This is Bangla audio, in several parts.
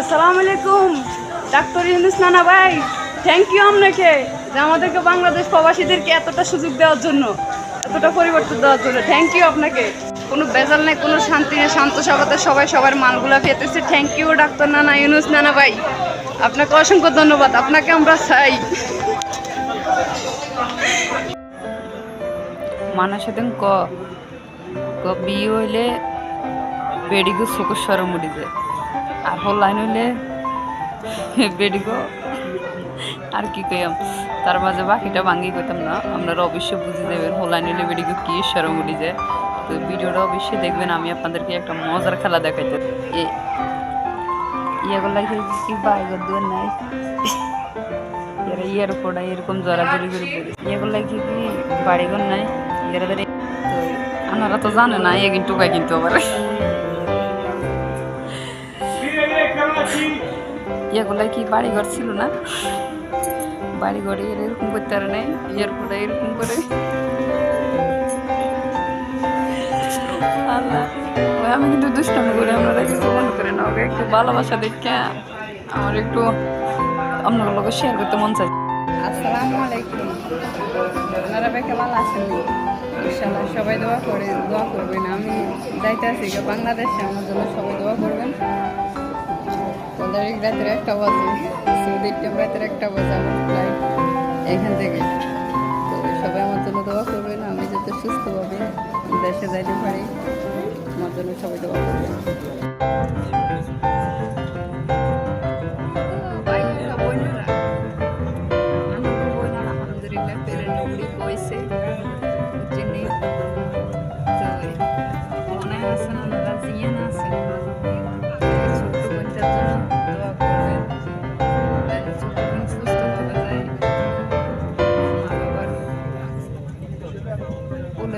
আসসালামু আলাইকুম। ডাক্তার ইউনুস ভাই থ্যাংক ইউ আপনাকে যে আমাদেরকে বাংলাদেশ প্রবাসীদেরকে এতটা সুযোগ দেওয়ার জন্য, এতটা পরিবর্তন দেওয়ার জন্য থ্যাংক ইউ আপনাকে। কোনো বেজাল নেই, কোনো শান্তি নেই, শান্ত সভাতে সবাই সবার মালগুলা পেতেছে থ্যাংক ইউ ডাক্তার নানা ইউনুস নানা ভাই। আপনাকে অসংখ্য ধন্যবাদ, আপনাকে আমরা চাই। মানুষের ক ক বিয়ে হইলে বেডিগো চকুর সর মরি যায়। আর হল লাইন হইলে বেডিগো আর কি কইয়াম? তার মাঝে বাকিটা ভাঙ্গি কইতাম না। আপনারা অবশ্যই বুঝে দেবেন হল লাইন হইলে বেডিগো কি সর মরি যায় তো ভিডিওটা অবশ্যই দেখবেন, আমি আপনাদেরকে একটা মজার খেলা দেখাইতে। ইয়েগুলো কি নাই? এরকম নাই? আপনারা তো জানে না, এ কিন্তু কিন্তু আবার। এগুলো কি বাড়িঘর ছিল না? বাড়িঘরে এরা এরকম করতে পারে নাই ইয়ের পড়া এরকম করে। আমি কিন্তু দুষ্টামি করে, আপনারা কিন্তু মনে না ওকে একটু ভালোবাসা দেখে আমার একটু আপনার লোক শেয়ার করতে মন চাই আসসালামু আলাইকুম। আপনারা ভাই কেমন আছেন? সবাই দোয়া করে, দোয়া করবেন। আমি যাইতে আছি বাংলাদেশে, আমার জন্য সবাই দোয়া করবেন। ওদের রাতের একটা বাজে। টিম রাতের একটা বাজে আমার এখান থেকে। তো সবাই আমার জন্য দোয়া করবেন, আমি যাতে সুস্থভাবে দেশে যাইতে পারি, আমার জন্য সবাই দোয়া করবেন।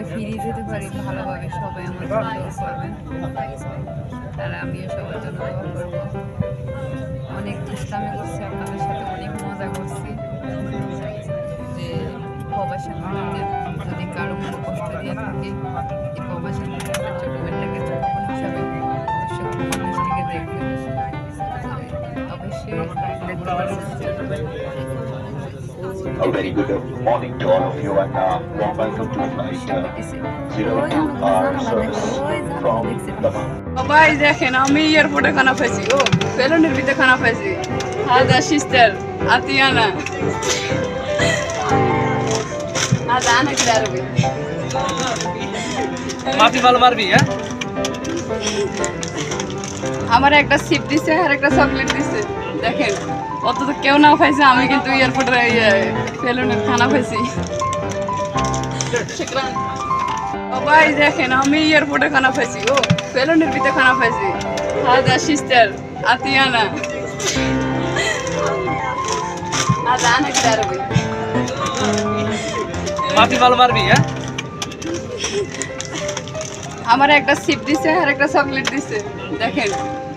কোলে ফিরে যেতে পারি ভালোভাবে সবাই আমার জন্য করবেন। আর আমিও সবার জন্য করব। অনেক দুষ্টামি করছি আপনাদের সাথে অনেক মজা করছি। যে মানুষদের যদি কারও মনে কষ্ট দিয়ে থাকে এই মানুষদের ছোট বোন হিসাবে অবশ্যই দৃষ্টিকে দেখবেন। অবশ্যই দেখতে পারবেন A very good morning to all of you and uh, warm welcome to flight uh, 02 service from the সবাই দেখেন আমি এয়ারপোর্টে খানা পাইছি ও বেলুনের ভিতরে খানা পাইছি হাজা সিস্টার আতিয়ানা। হাজা আনা কি দাঁড়াবে মাফি ভালো মারবি হ্যাঁ? আমার একটা সিপ দিছে আর একটা চকলেট দিছে। দেখেন অত তো কেউ না পাইছে আমি কিন্তু এয়ারপোর্টে বেলুনের খানা পাইছি শুকরান। সবাই দেখেন আমি এয়ারপোর্টে খানা পাইছি ও বেলুনের ভিতরে খানা পাইছি হাজা সিস্টার আতিয়ানা। মাফি ভালো মারবি হ্যাঁ? আমার একটা সিপ দিছে আর একটা চকলেট দিছে। দেখেন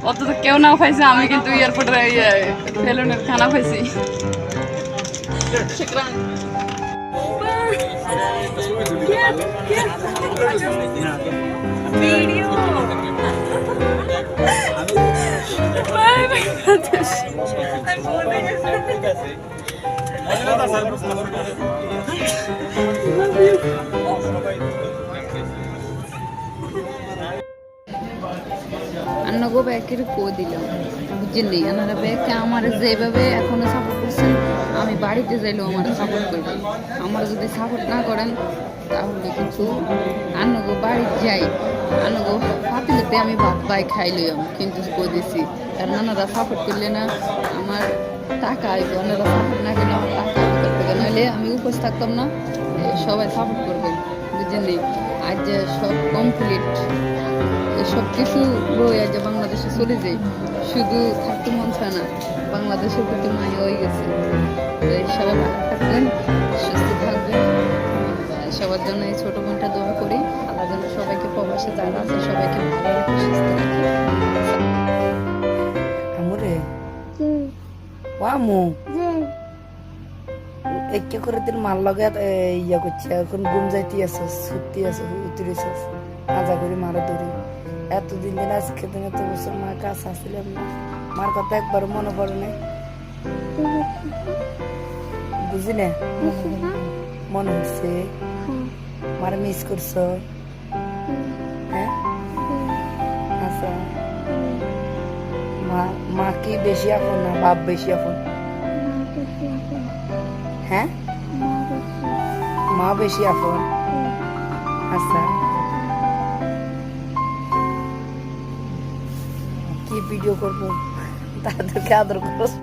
অত তো কেউ না পাইছে আমি কিন্তু এয়ারপোর্টে বেলুনের খানা পাইছি শুকরান। বাই ব্যাগের কো দিলাম বুঝলি? আনারা ব্যাগকে আমার যেভাবে এখনও সাপোর্ট করছেন, আমি বাড়িতে যাইলেও আমার সাপোর্ট করবেন আমার যদি সাপোর্ট না করেন, তাহলে কিন্তু আন্নগো বাড়িতে যাই। আন্নগো পাতিলেতে আমি ভাত পাই খাইলাম কিন্তু কই দিছি কারণ আনারা সাপোর্ট করলে না আমার টাকা আইব। আনারা সাপোর্ট না করলে আমার টাকা থেকে নইলে আমি উপোস থাকতাম না, সবাই সাপোর্ট করবেন বুঝলি? আজ সব কমপ্লিট সব কিছু রয়ে যে বাংলাদেশে চলে যাই। শুধু থাকতে মন চায় না বাংলাদেশের প্রতি মায়া হয়ে গেছে। সবাই ভালো থাকবেন সুস্থ থাকবেন। সবার জন্য এই ছোট বোনটা দোয়া করি। আল্লাহ যেন সবাইকে প্রবাসে যারা আছে সবাইকে ভালো রাখে সুস্থ রাখে। আমরে? আমু? একে করে দিন মাল লগে ইয়া করছে এখন ঘুম যাইতে আছে ছুটি আছে উতরেছে আজা করে মারা ধরি। এতদিন দিন আজকে দিন এত বছর মার কাছে আসছিলাম না। মার কথা একবার মনে পড়ে না বুঝি না? মনে হচ্ছে মার মিস করছ। হ্যাঁ? আচ্ছা। মা মা কি বেশি আপন না বাপ বেশি আপন? হ্যাঁ? মা বেশি আপন। আচ্ছা। ভিডিও করব তাদেরকে আদর করো